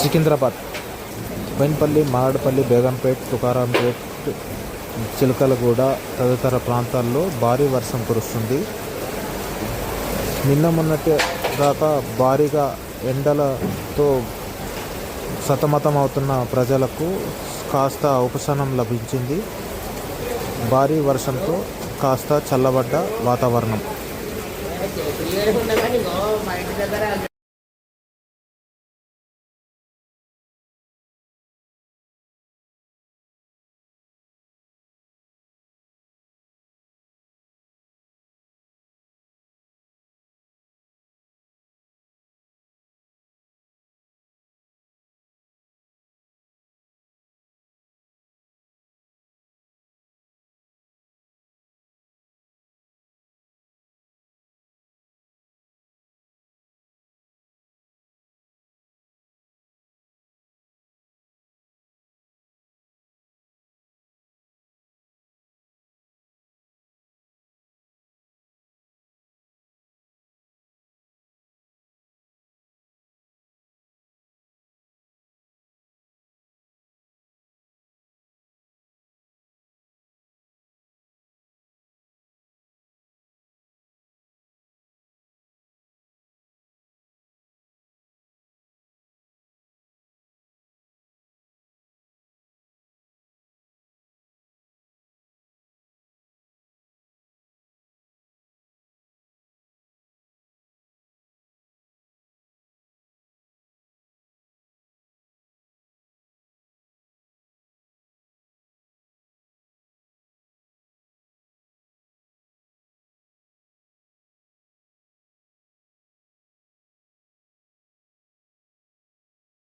సికింద్రాబాద్ బైన్పల్లి మారడపల్లి బేగంపేట్ తుకారాంపేట్ చిలకలగూడ తదితర ప్రాంతాల్లో భారీ వర్షం కురుస్తుంది. నిన్న మొన్నటి దాకా భారీగా ఎండలతో సతమతం అవుతున్న ప్రజలకు కాస్త ఉపశమనం లభించింది. భారీ వర్షంతో కాస్త చల్లబడ్డ వాతావరణం.